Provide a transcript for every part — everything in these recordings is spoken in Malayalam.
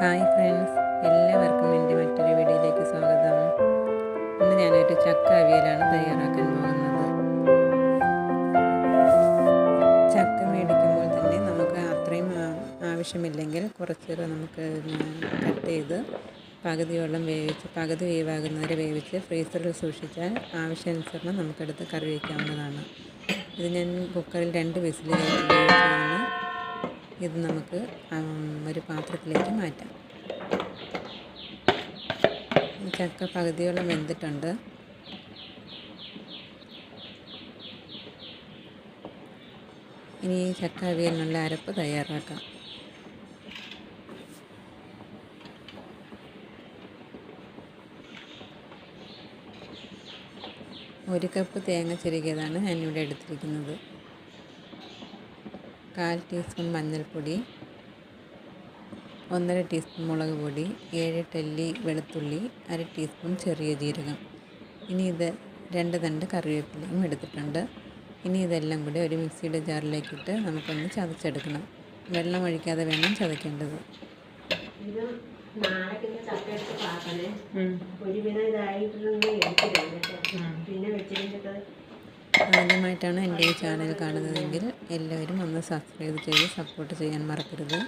ഹായ് ഫ്രണ്ട്സ് എല്ലാവർക്കും എന്റെ മറ്റൊരു വീഡിയോയിലേക്ക് സ്വാഗതം. ഇന്ന് ഞാനൊരു ചക്ക അവിയലാണ് തയ്യാറാക്കാൻ പോകുന്നത്. ചക്ക മേടിക്കുമ്പോൾ തന്നെ നമുക്ക് അത്രയും ആവശ്യമില്ലെങ്കിൽ കുറച്ചൊക്കെ നമുക്ക് കട്ട് ചെയ്ത് പകുതി വെള്ളം വേവിച്ച് പകുതി വേവാകുന്നവരെ വേവിച്ച് ഫ്രീസറിൽ സൂക്ഷിച്ചാൽ ആവശ്യാനുസരണം നമുക്കെടുത്ത് കറി വയ്ക്കാവുന്നതാണ്. ഇത് ഞാൻ കുക്കറിൽ രണ്ട് വിസിൽ വേവിച്ചതാണ് ഇത് നമുക്ക് ഒരു പാത്രത്തിലേക്ക് മാറ്റാം. ചക്ക പകുതിയോളം വെന്തിട്ടുണ്ട്. ഇനി ചക്ക അവിയലിനുള്ള അരപ്പ് തയ്യാറാക്കാം. ഒരു കപ്പ് തേങ്ങ ചെരുകിയതാണ് ഞാനിവിടെ എടുത്തിരിക്കുന്നത്. കാൽ ടീസ്പൂൺ മഞ്ഞൾപ്പൊടി ഒന്നര ടീസ്പൂൺ മുളക് പൊടി ഏഴ് ടെല്ലി വെളുത്തുള്ളി അര ടീസ്പൂൺ ചെറിയ ജീരകം. ഇനി ഇത് രണ്ട് തണ്ട് കറിവേപ്പിലയും എടുത്തിട്ടുണ്ട്. ഇനി ഇതെല്ലാം കൂടി ഒരു മിക്സിയുടെ ജാറിലേക്കിട്ട് നമുക്കൊന്ന് ചതച്ചെടുക്കണം. വെള്ളം ഒഴിക്കാതെ വേണം ചതയ്ക്കേണ്ടത്. ഒരു ഇതായിട്ടുണ്ടെങ്കിൽ ആദ്യമായിട്ടാണ് എന്റെ ഈ ചാനൽ കാണുന്നതെങ്കിൽ എല്ലാവരും ഒന്ന് സബ്സ്ക്രൈബ് ചെയ്ത് സപ്പോർട്ട് ചെയ്യാൻ മറക്കരുത്.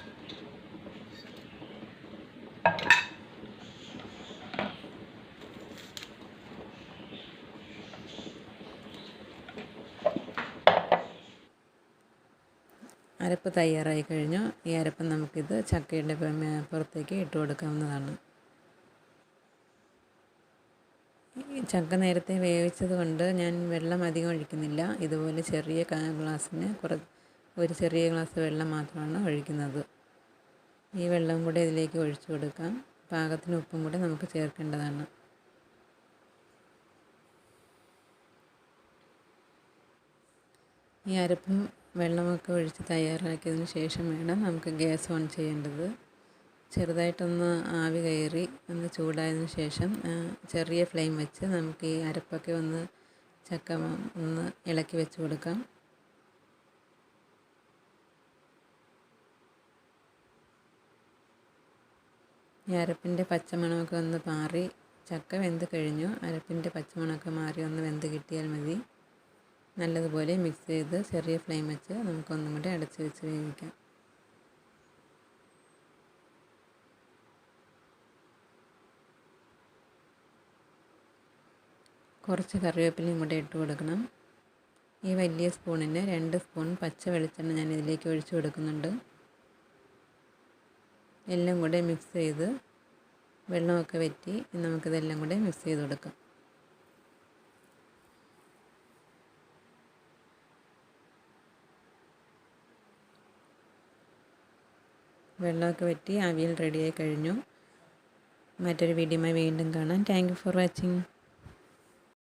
അരപ്പ് തയ്യാറായി കഴിഞ്ഞു. ഈ അരപ്പ് നമുക്കിത് ചക്കയുടെ പുറത്തേക്ക് ഇട്ട് കൊടുക്കാവുന്നതാണ്. ചക്ക നേരത്തെ വേവിച്ചത് കൊണ്ട് ഞാൻ വെള്ളം അധികം ഒഴിക്കുന്നില്ല. ഇതുപോലെ ചെറിയ ഗ്ലാസ്സിന് കുറ ഒരു ചെറിയ ഗ്ലാസ് വെള്ളം മാത്രമാണ് ഒഴിക്കുന്നത്. ഈ വെള്ളം കൂടെ ഇതിലേക്ക് ഒഴിച്ചു കൊടുക്കാം. പാകത്തിന് ഉപ്പും കൂടെ നമുക്ക് ചേർക്കേണ്ടതാണ്. ഈ അരപ്പും വെള്ളമൊക്കെ ഒഴിച്ച് തയ്യാറാക്കിയതിന് ശേഷം വേണം നമുക്ക് ഗ്യാസ് ഓൺ ചെയ്യേണ്ടത്. ചെറുതായിട്ടൊന്ന് ആവി കയറി ഒന്ന് ചൂടായതിന് ശേഷം ചെറിയ ഫ്ലെയിം വെച്ച് നമുക്ക് ഈ അരപ്പൊക്കെ ഒന്ന് ചക്ക ഒന്ന് ഇളക്കി വെച്ച് കൊടുക്കാം. ഈ അരപ്പിന്റെ പച്ചമണമൊക്കെ ഒന്ന് മാറി ചക്ക വെന്ത് കഴിഞ്ഞു. അരപ്പിന്റെ പച്ചമണമൊക്കെ മാറി ഒന്ന് വെന്ത് കിട്ടിയാൽ മതി. നല്ലതുപോലെ മിക്സ് ചെയ്ത് ചെറിയ ഫ്ലെയിം വെച്ച് നമുക്കൊന്നും കൂടി അടച്ച് വെച്ച് വേവിക്കാം. കുറച്ച് കറിവേപ്പിലയും കൂടെ ഇട്ട് കൊടുക്കണം. ഈ വലിയ സ്പൂണിന് രണ്ട് സ്പൂൺ പച്ച വെളിച്ചെണ്ണ ഞാൻ ഇതിലേക്ക് ഒഴിച്ചു കൊടുക്കുന്നുണ്ട്. എല്ലാം കൂടെ മിക്സ് ചെയ്ത് വെള്ളമൊക്കെ വറ്റി നമുക്കിതെല്ലാം കൂടെ മിക്സ് ചെയ്ത് കൊടുക്കാം. വെള്ളമൊക്കെ വറ്റി അവിയൽ റെഡിയായി കഴിഞ്ഞു. മറ്റൊരു വീഡിയോയുമായി വീണ്ടും കാണാം. Thank for watching